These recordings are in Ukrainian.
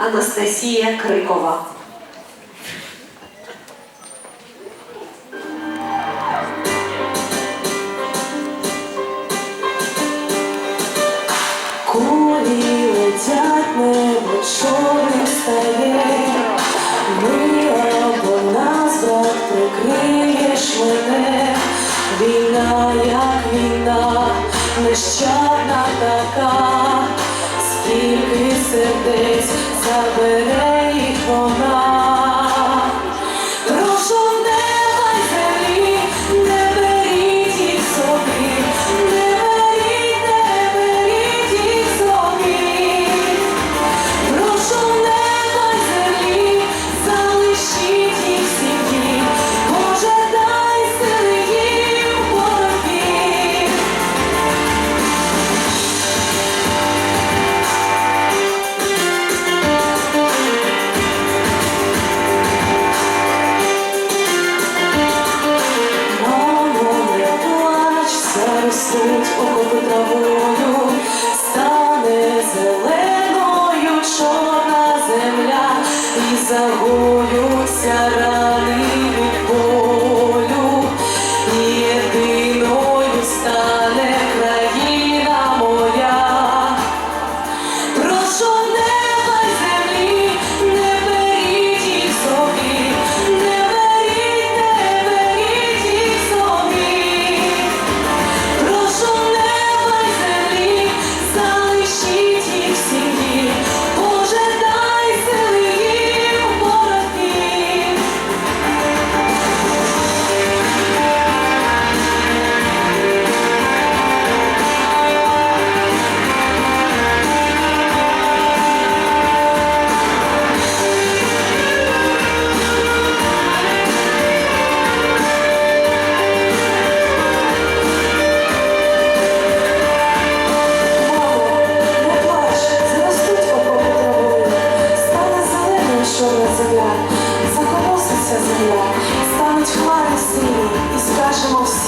Анастасія Крикова. Кулі летять, небо чорним стає, ми або нас, брат, прикриєш мене, війна, як війна, нещадна така, скільки сердець забере їх вона. Несуть у траву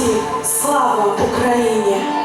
всі слава Україні.